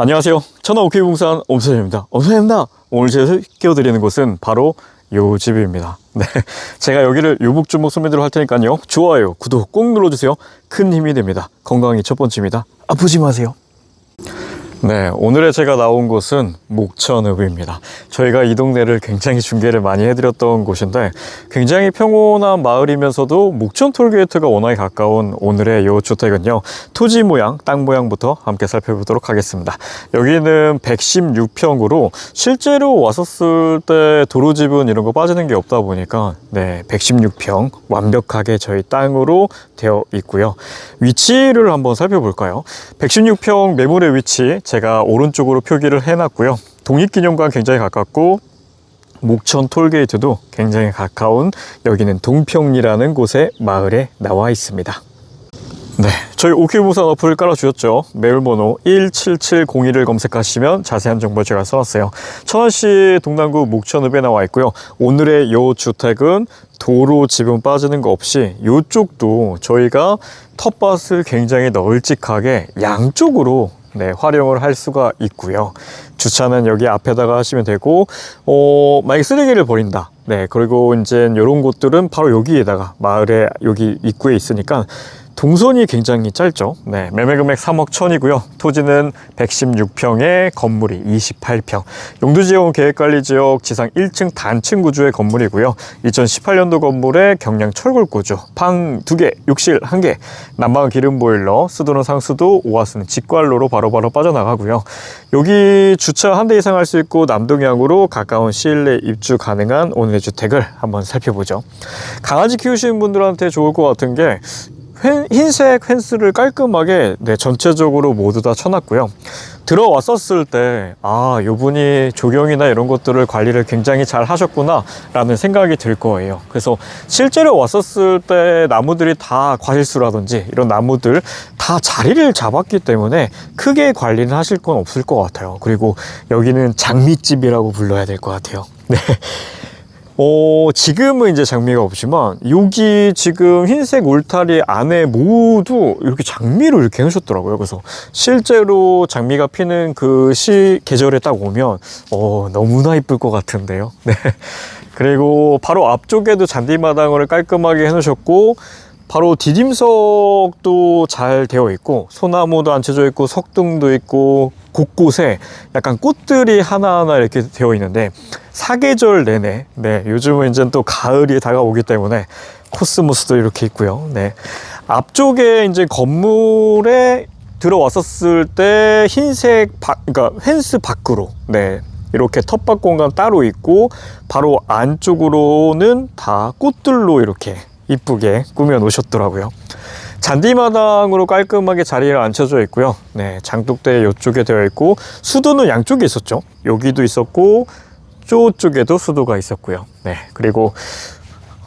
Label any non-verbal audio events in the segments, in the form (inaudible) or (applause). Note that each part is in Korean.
안녕하세요. 천하 오케이 봉산 엄선입니다. 엄선입니다. 오늘 제가 끼워드리는 곳은 바로 요 집입니다. 네. (laughs) 제가 여기를 요목조목 소매대로 할 테니까요. 좋아요, 구독 꼭 눌러주세요. 큰 힘이 됩니다. 건강이 첫 번째입니다. 아프지 마세요. 네, 오늘의 제가 나온 곳은 목천읍입니다. 저희가 이 동네를 굉장히 중계를 많이 해드렸던 곳인데 굉장히 평온한 마을이면서도 목천 톨게이트가 워낙에 가까운 오늘의 이 주택은요. 토지 모양, 땅 모양부터 함께 살펴보도록 하겠습니다. 여기는 116평으로 실제로 왔었을 때 도로집은 이런 거 빠지는 게 없다 보니까 네, 116평 완벽하게 저희 땅으로 되어 있고요. 위치를 한번 살펴볼까요? 116평 매물의 위치 제가 오른쪽으로 표기를 해놨고요. 독립기념관 굉장히 가깝고 목천 톨게이트도 굉장히 가까운 여기는 동평리라는 곳의 마을에 나와 있습니다. 네, 저희 오큐무산 어플을 깔아주셨죠. 매물번호 17701을 검색하시면 자세한 정보 제가 써놨어요. 천안시 동남구 목천읍에 나와 있고요. 오늘의 요 주택은 도로 지분 빠지는 거 없이 이쪽도 저희가 텃밭을 굉장히 널찍하게 양쪽으로 네, 활용을 할 수가 있고요. 주차는 여기 앞에다가 하시면 되고, 어, 만약 쓰레기를 버린다. 네, 그리고 이제 이런 곳들은 바로 여기에다가 마을에 여기 입구에 있으니까 동선이 굉장히 짧죠. 네, 매매 금액 3억 천이고요. 토지는 116평에 건물이 28평. 용두지역 계획관리지역 지상 1층 단층 구조의 건물이고요. 2018년도 건물에 경량 철골 구조, 방 2개, 욕실 1개, 난방 기름 보일러, 수도는 상수도, 오아스는 직관로로 바로 바로 빠져나가고요. 여기 주차 한 대 이상 할 수 있고 남동향으로 가까운 시일 내 입주 가능한 오늘의 주택을 한번 살펴보죠. 강아지 키우시는 분들한테 좋을 것 같은 게 펜- 흰색 펜스를 깔끔하게 네, 전체적으로 모두 다 쳐놨고요. 들어왔었을 때, 아, 요분이 조경이나 이런 것들을 관리를 굉장히 잘 하셨구나, 라는 생각이 들 거예요. 그래서 실제로 왔었을 때 나무들이 다 과실수라든지 이런 나무들 다 자리를 잡았기 때문에 크게 관리는 하실 건 없을 것 같아요. 그리고 여기는 장미집이라고 불러야 될 것 같아요. (laughs) 네. 어, 지금은 이제 장미가 없지만, 여기 지금 흰색 울타리 안에 모두 이렇게 장미를 이렇게 해놓으셨더라고요. 그래서 실제로 장미가 피는 그 시, 계절에 딱 오면, 어, 너무나 이쁠 것 같은데요. (laughs) 네. 그리고 바로 앞쪽에도 잔디마당을 깔끔하게 해놓으셨고, 바로 디딤석도 잘 되어 있고 소나무도 앉혀져 있고 석등도 있고 곳곳에 약간 꽃들이 하나하나 이렇게 되어 있는데 사계절 내내 네 요즘은 이제 또 가을이 다가오기 때문에 코스모스도 이렇게 있고요. 네. 앞쪽에 이제 건물에 들어왔었을 때 흰색 바, 그러니까 펜스 밖으로 네 이렇게 텃밭 공간 따로 있고 바로 안쪽으로는 다 꽃들로 이렇게 이쁘게 꾸며 놓으셨더라고요. 잔디마당으로 깔끔하게 자리를 앉혀져 있고요. 네, 장독대 이쪽에 되어 있고 수도는 양쪽에 있었죠. 여기도 있었고 저쪽에도 수도가 있었고요. 네, 그리고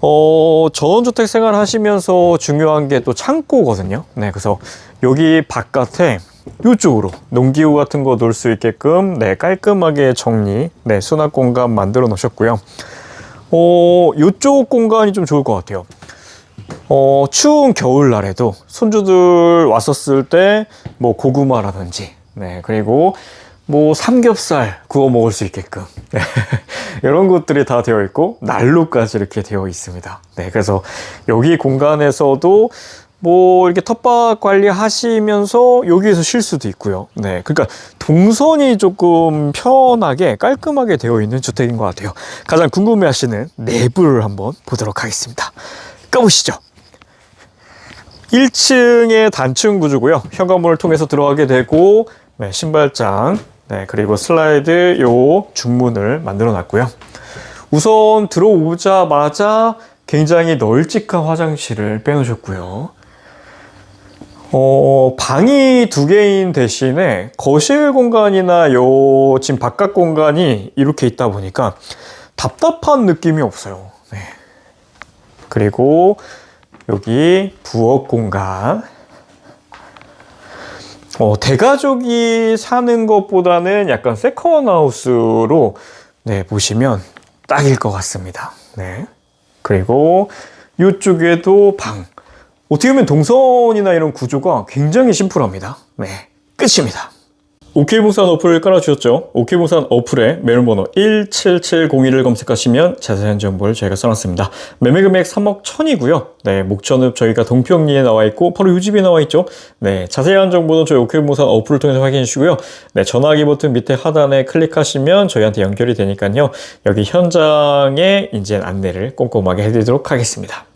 어, 전원주택 생활 하시면서 중요한 게 또 창고거든요. 네, 그래서 여기 바깥에 이쪽으로 농기구 같은 거 놓을 수 있게끔 네, 깔끔하게 정리, 네, 수납 공간 만들어 놓으셨고요. 어, 이쪽 공간이 좀 좋을 것 같아요. 어, 추운 겨울날에도 손주들 왔었을 때 뭐 고구마라든지, 네, 그리고 뭐 삼겹살 구워 먹을 수 있게끔 (laughs) 네, 이런 것들이 다 되어 있고 난로까지 이렇게 되어 있습니다. 네, 그래서 여기 공간에서도 뭐 이렇게 텃밭 관리하시면서 여기에서 쉴 수도 있고요. 네, 그러니까 동선이 조금 편하게 깔끔하게 되어 있는 주택인 것 같아요. 가장 궁금해하시는 내부를 한번 보도록 하겠습니다. 가보시죠. 1층의 단층 구조고요. 현관문을 통해서 들어가게 되고 네, 신발장, 네, 그리고 슬라이드 요 중문을 만들어 놨고요. 우선 들어오자마자 굉장히 널찍한 화장실을 빼놓으셨고요. 어, 방이 두 개인 대신에 거실 공간이나 요 지금 바깥 공간이 이렇게 있다 보니까 답답한 느낌이 없어요. 네. 그리고 여기 부엌 공간. 어, 대가족이 사는 것보다는 약간 세컨 하우스로 네, 보시면 딱일 것 같습니다. 네. 그리고 이쪽에도 방. 어떻게 보면 동선이나 이런 구조가 굉장히 심플합니다. 네. 끝입니다. 오케이부산 어플을 깔아주셨죠? 오케이부산 어플에 메일번호 17701을 검색하시면 자세한 정보를 저희가 써놨습니다. 매매 금액 3억 1000이고요. 네, 목천읍 저희가 동평리에 나와 있고 바로 이 집에 나와 있죠. 네, 자세한 정보는 저희 오케이부산 어플을 통해서 확인해 주시고요. 네, 전화기 버튼 밑에 하단에 클릭하시면 저희한테 연결이 되니까요. 여기 현장에 이제 안내를 꼼꼼하게 해드리도록 하겠습니다.